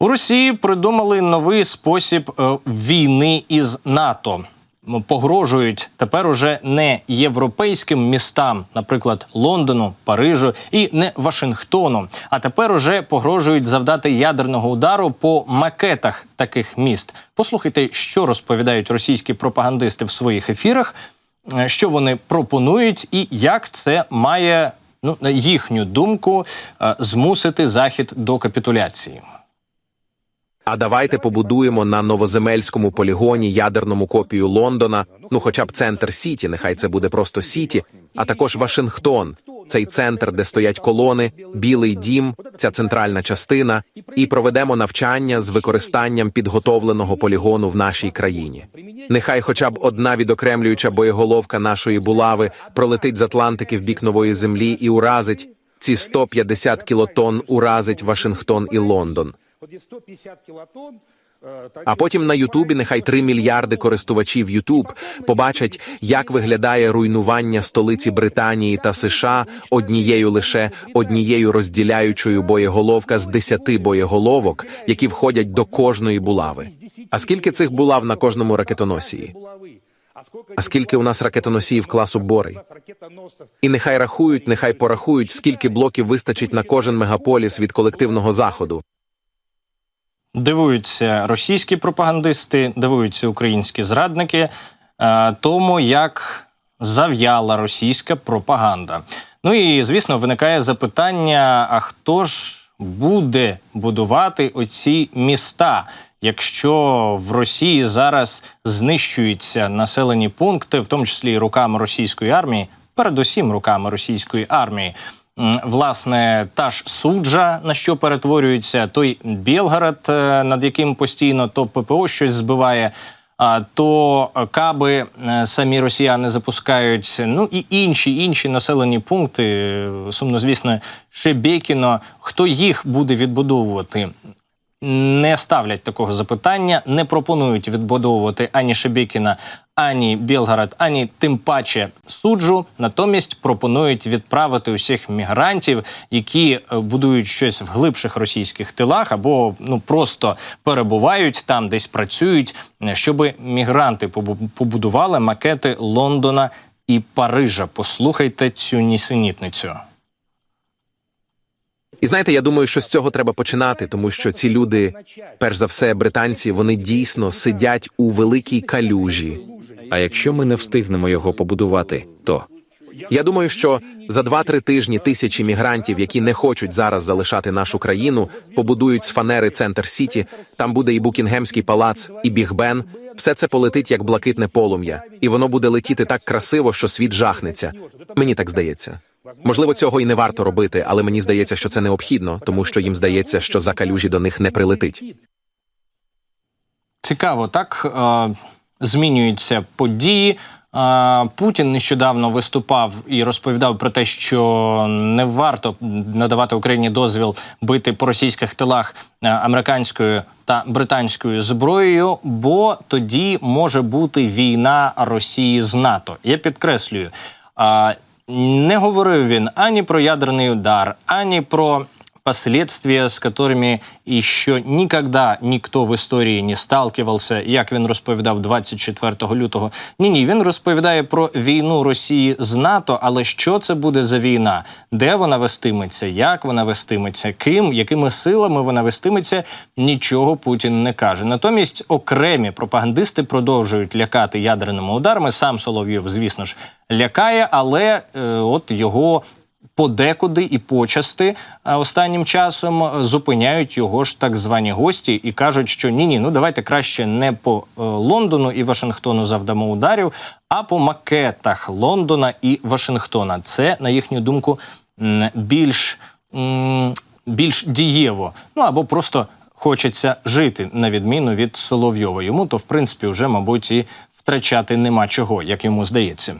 У Росії придумали новий спосіб е, війни із НАТО. Погрожують тепер уже не європейським містам, наприклад, Лондону, Парижу і не Вашингтону. А тепер уже погрожують завдати ядерного удару по макетах таких міст. Послухайте, що розповідають російські пропагандисти в своїх ефірах, е, що вони пропонують, і як це має ну на їхню думку е, змусити захід до капітуляції. А давайте побудуємо на новоземельському полігоні ядерному копію Лондона, ну хоча б центр Сіті, нехай це буде просто Сіті, а також Вашингтон, цей центр, де стоять колони, Білий дім, ця центральна частина, і проведемо навчання з використанням підготовленого полігону в нашій країні. Нехай хоча б одна відокремлююча боєголовка нашої булави пролетить з Атлантики в бік нової землі і уразить ці 150 кілотонн уразить Вашингтон і Лондон. От 150 кілотонн. е, А потім на Ютубі нехай 3 мільярди користувачів Ютуб побачать, як виглядає руйнування столиці Британії та США однією лише однією розділяючою боєголовка з 10 боєголовок, які входять до кожної булави. А скільки цих булав на кожному ракетоносії? А скільки у нас ракетоносіїв класу Борей? І нехай рахують, нехай порахують, скільки блоків вистачить на кожен мегаполіс від колективного заходу. Дивуються російські пропагандисти, дивуються українські зрадники е, тому, як зав'яла російська пропаганда. Ну і звісно, виникає запитання: а хто ж буде будувати оці міста? Якщо в Росії зараз знищуються населені пункти, в тому числі руками російської армії, передусім руками російської армії. Власне, та ж суджа, на що перетворюється, той Білгород, е, над яким постійно то ППО щось збиває, а то каби е, самі росіяни запускають. Ну і інші інші населені пункти, е, сумнозвісно, Шебекіно. Хто їх буде відбудовувати? Не ставлять такого запитання, не пропонують відбудовувати ані Шебекіна, ані Білгород, ані тим паче суджу. Натомість пропонують відправити усіх мігрантів, які е, будують щось в глибших російських тилах, або ну просто перебувають там, десь працюють, щоб мігранти побу- побудували макети Лондона і Парижа. Послухайте цю нісенітницю. І знаєте, я думаю, що з цього треба починати, тому що ці люди, перш за все, британці, вони дійсно сидять у великій калюжі. А якщо ми не встигнемо його побудувати, то Я думаю, що за 2-3 тижні тисячі мігрантів, які не хочуть зараз залишати нашу країну, побудують з фанери центр Сіті. Там буде і Букінгемський палац, і Біг Бен. Все це полетить як блакитне полум'я, і воно буде летіти так красиво, що світ жахнеться. Мені так здається. Можливо, цього і не варто робити, але мені здається, що це необхідно, тому що їм здається, що за калюжі до них не прилетить. Цікаво, так е, змінюються події. Е, Путін нещодавно виступав і розповідав про те, що не варто надавати Україні дозвіл бити по російських тилах е, американською та британською зброєю, бо тоді може бути війна Росії з НАТО. Я підкреслюю. Не говорив він ані про ядерний удар, ані про последствия, с которыми еще никогда ніхто в історії не сталкивався, як він розповідав 24 лютого. Ні, ні, він розповідає про війну Росії з НАТО. Але що це буде за війна? Де вона вестиметься? Як вона вестиметься? Ким, якими силами вона вестиметься? Нічого Путін не каже. Натомість окремі пропагандисти продовжують лякати ядерними ударами. Сам Соловйов, звісно ж, лякає, але е, от його подекуди і почасти е, останнім часом е, зупиняють його ж так звані гості і кажуть, що ні, ні, ну давайте краще не по е, Лондону і Вашингтону завдамо ударів, а по макетах Лондона і Вашингтона. Це на їхню думку більш, більш дієво. Ну або просто хочеться жити на відміну від Соловйова. Йому то в принципі вже, мабуть, і втрачати нема чого, як йому здається.